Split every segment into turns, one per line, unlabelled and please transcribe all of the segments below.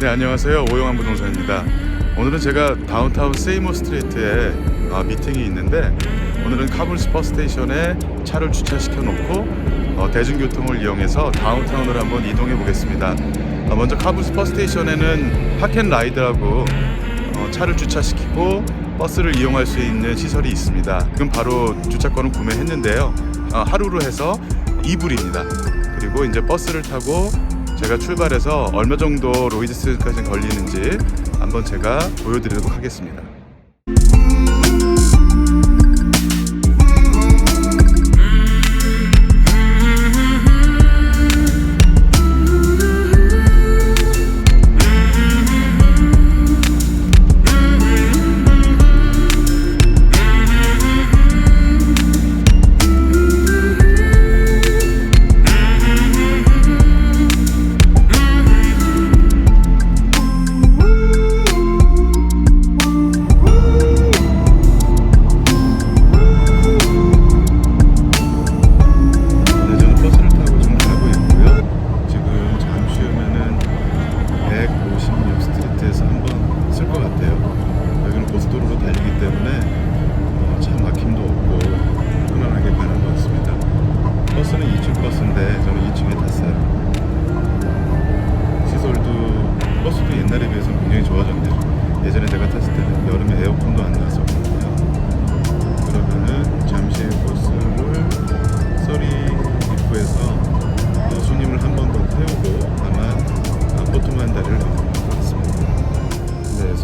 네 안녕하세요 오영환 부동산입니다. 오늘은 제가 다운타운 세이모 스트리트에 어, 미팅이 있는데 오늘은 카블스 버스 스테이션에 차를 주차시켜 놓고 어, 대중교통을 이용해서 다운타운으로 한번 이동해 보겠습니다. 어, 먼저 카블스 버스 스테이션에는 파켄라이드라고 어, 차를 주차시키고 버스를 이용할 수 있는 시설이 있습니다. 지금 바로 주차권을 구매했는데요. 어, 하루로 해서 2불입니다. 그리고 이제 버스를 타고 제가 출발해서 얼마 정도 로이드스까지 걸리는지 한번 제가 보여드리도록 하겠습니다.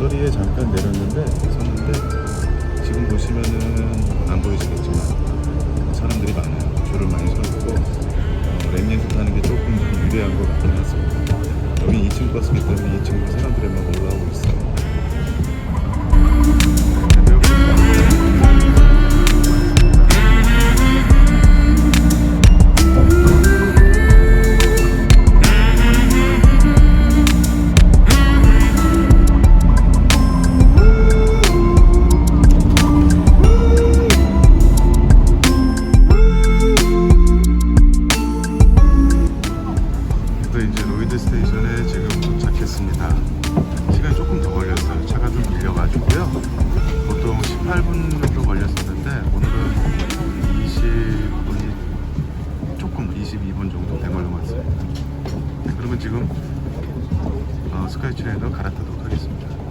네, 써리에 잠깐 내렸는데 섰는데 지금 보시면은 안 보이시겠지만 사람들이 많아요. 줄을 많이 서 있고 어, 랩렌트 타는 게 조금 좀 유리한 것 같긴 했습니다. 여기 2층 버스기 때문에 2층으로 사람들이 막 도착했습니다. 시간이 조금 더 걸렸어요. 차가 좀 밀려가지고요. 보통 18분 정도 걸렸었는데 오늘은 20분이 조금 22분 정도 된 걸로 맞습니다. 네, 그러면 지금 어, 스카이 트레인으로 갈아타도록 하겠습니다.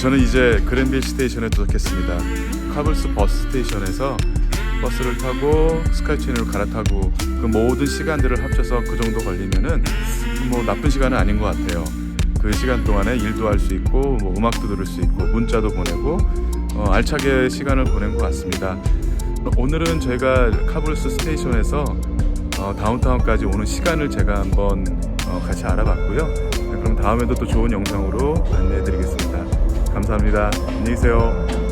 저는 이제 그랜빌 스테이션에 도착했습니다. 카블스 버스 스테이션에서 버스를 타고 스카이트레인으로 갈아타고 그 모든 시간들을 합쳐서 그 정도 걸리면은 뭐 나쁜 시간은 아닌 것 같아요. 그 시간 동안에 일도 할 수 있고 뭐 음악도 들을 수 있고 문자도 보내고 어, 알차게 시간을 보낸 것 같습니다. 오늘은 저희가 카블스 스테이션에서 어, 다운타운까지 오는 시간을 제가 한번 어, 같이 알아봤고요. 네, 그럼 다음에도 또 좋은 영상으로 안내해드리겠습니다. 감사합니다. 안녕히 계세요.